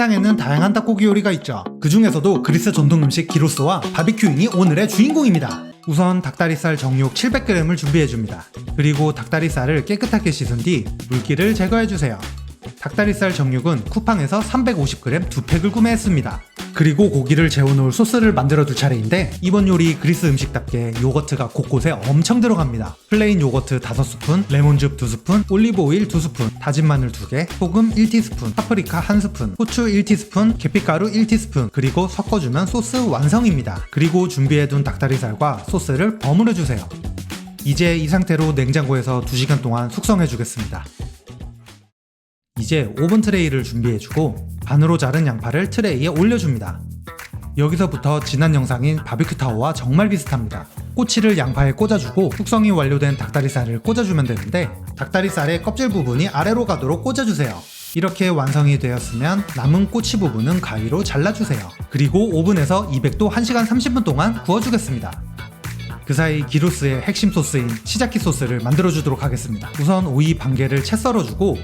세상에는 다양한 닭고기 요리가 있죠. 그 중에서도 그리스 전통 음식 기로스와 바비큐잉이 오늘의 주인공입니다. 우선 닭다리살 정육 700g을 준비해줍니다. 그리고 닭다리살을 깨끗하게 씻은 뒤 물기를 제거해주세요. 닭다리살 정육은 쿠팡에서 350g 두 팩을 구매했습니다. 그리고 고기를 재워놓을 소스를 만들어 둘 차례인데 이번 요리 그리스 음식답게 요거트가 곳곳에 엄청 들어갑니다. 플레인 요거트 5스푼, 레몬즙 2스푼, 올리브 오일 2스푼, 다진 마늘 2개, 소금 1티스푼, 파프리카 1스푼, 후추 1티스푼, 계피가루 1티스푼, 그리고 섞어주면 소스 완성입니다. 그리고 준비해둔 닭다리살과 소스를 버무려 주세요. 이제 이 상태로 냉장고에서 2시간 동안 숙성해 주겠습니다. 이제 오븐 트레이를 준비해주고 반으로 자른 양파를 트레이에 올려줍니다. 여기서부터 지난 영상인 바비큐 타워와 정말 비슷합니다. 꼬치를 양파에 꽂아주고 숙성이 완료된 닭다리살을 꽂아주면 되는데 닭다리살의 껍질 부분이 아래로 가도록 꽂아주세요. 이렇게 완성이 되었으면 남은 꼬치 부분은 가위로 잘라주세요. 그리고 오븐에서 200도 1시간 30분 동안 구워주겠습니다. 그 사이 기로스의 핵심 소스인 시자키 소스를 만들어주도록 하겠습니다. 우선 오이 반 개를 채 썰어주고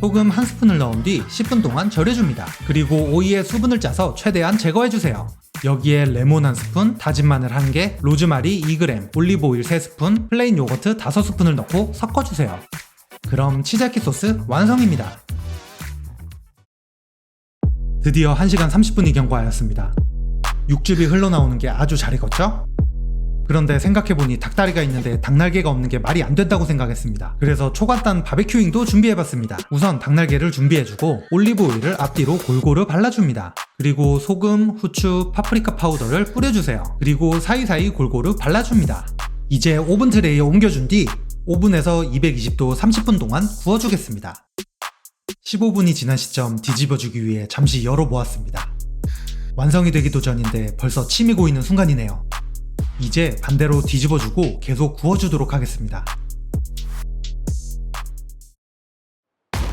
소금 한 스푼을 넣은 뒤 10분 동안 절여줍니다. 그리고 오이의 수분을 짜서 최대한 제거해주세요. 여기에 레몬 한 스푼, 다진 마늘 1개, 로즈마리 2g, 올리브 오일 3스푼, 플레인 요거트 5스푼을 넣고 섞어주세요. 그럼 치자키 소스 완성입니다. 드디어 1시간 30분이 경과하였습니다. 육즙이 흘러나오는 게 아주 잘 익었죠? 그런데 생각해보니 닭다리가 있는데 닭날개가 없는 게 말이 안 된다고 생각했습니다. 그래서 초간단 바베큐잉도 준비해봤습니다. 우선 닭날개를 준비해주고 올리브 오일을 앞뒤로 골고루 발라줍니다. 그리고 소금, 후추, 파프리카 파우더를 뿌려주세요. 그리고 사이사이 골고루 발라줍니다. 이제 오븐 트레이에 옮겨준 뒤 오븐에서 220도 30분 동안 구워주겠습니다. 15분이 지난 시점 뒤집어주기 위해 잠시 열어보았습니다. 완성이 되기도 전인데 벌써 침이 고이는 순간이네요. 이제 반대로 뒤집어주고 계속 구워주도록 하겠습니다.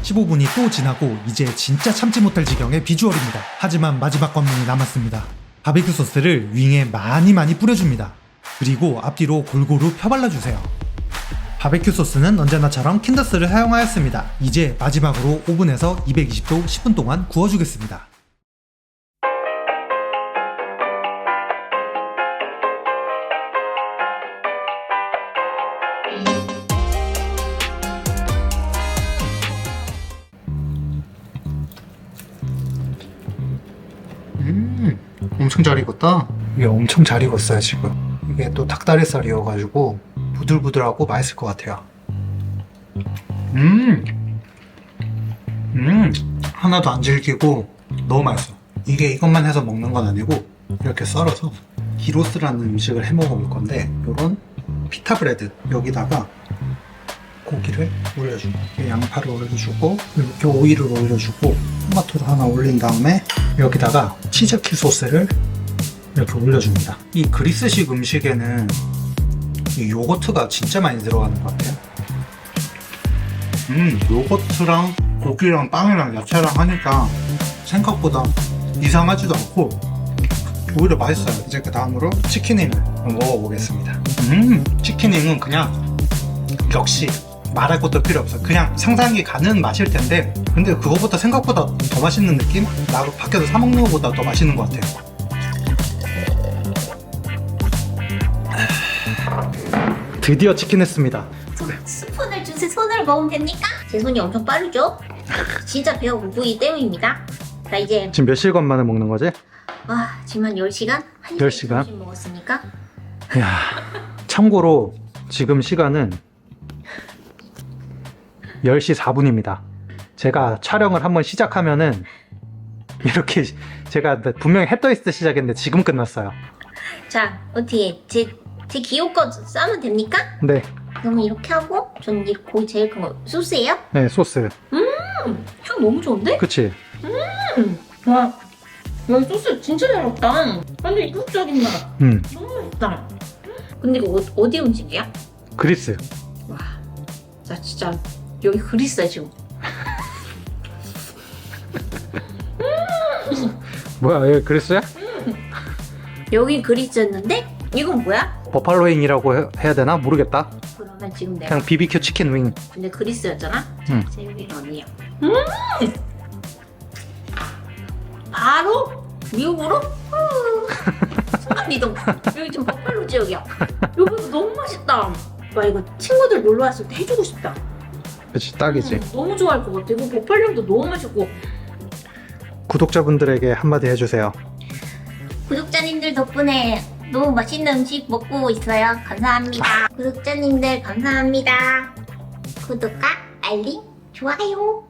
15분이 또 지나고 이제 진짜 참지 못할 지경의 비주얼입니다. 하지만 마지막 관문이 남았습니다. 바비큐 소스를 윙에 많이 많이 뿌려줍니다. 그리고 앞뒤로 골고루 펴발라주세요. 바베큐 소스는 언제나처럼 킨더스를 사용하였습니다. 이제 마지막으로 오븐에서 220도 10분 동안 구워주겠습니다. 엄청 잘 익었다. 이게 엄청 잘 익었어요, 지금. 이게 또 닭다리살이어가지고 부들부들하고 맛있을 것 같아요. 음, 음, 하나도 안 질기고 너무 맛있어. 이게 이것만 해서 먹는 건 아니고 이렇게 썰어서 기로스라는 음식을 해 먹어볼 건데 이런 피타 브레드 여기다가 고기를 올려주고 양파를 올려주고 이렇게 오이를 올려주고 토마토를 하나 올린 다음에 여기다가 치즈키 소스를 이렇게 올려줍니다. 이 그리스식 음식에는 이 요거트가 진짜 많이 들어가는 것 같아요. 음, 요거트랑 고기랑 빵이랑 야채랑 하니까 생각보다 이상하지도 않고 오히려 맛있어요. 이제 그 다음으로 치킨윙을 먹어보겠습니다. 음, 치킨윙은 그냥 역시 말할 것도 필요 없어. 그냥 상상이 가는 맛일 텐데, 근데 그거보다 생각보다 더 맛있는 느낌? 나 밖에서 사 먹는 것보다 더 맛있는 것 같아요. 드디어 치킨 했습니다. 손, 스푼을 주세요. 손으로 먹으면 됩니까? 제 손이 엄청 빠르죠? 진짜 배가 고프기 때문입니다. 자 이제 지금 몇 시간 만에 먹는 거지? 와 지금 한 10시간? 1 10 시간? 점심 먹었으니까 야, 참고로 지금 시간은 10시 4분입니다. 제가 촬영을 한번 시작하면은 이렇게 제가 분명히 해 떠 있을 때 시작했는데 지금 끝났어요. 자 어떻게 제, 제 귀여운 싸면 됩니까? 네, 그러면 이렇게 하고 저는 이 고기 제일 큰 거 소스예요? 네 소스. 향 너무 좋은데? 그치? 와 여기 소스 진짜 잘 먹다 완전 이국적인 맛 음, 너무 맛있다 근데 이거 어, 어디 음식이야? 그리스. 와, 나 진짜 여기 그리스야 지금. 뭐야, 여기 그리스야? 여기 그리스였는데 이건 뭐야? 버팔로잉이라고 해- 해야 되나? 모르겠다. 그러면 지금 내가 그냥 BBQ 치킨 윙. 근데 그리스였잖아. 응. 자, 여기는 어디야? 바로 미국으로 후, 순간 이동. 여기 지금 버팔로 지역이야. 여기 너무 맛있다. 와 이거 친구들 놀러 왔을 때 해주고 싶다. 그치 딱이지. 음, 너무 좋아할 것 같아. 이거 버팔령도 너무 맛있고. 구독자분들에게 한마디 해주세요. 구독자님들 덕분에 너무 맛있는 음식 먹고 있어요. 감사합니다. 구독자님들 감사합니다. 구독과 알림, 좋아요.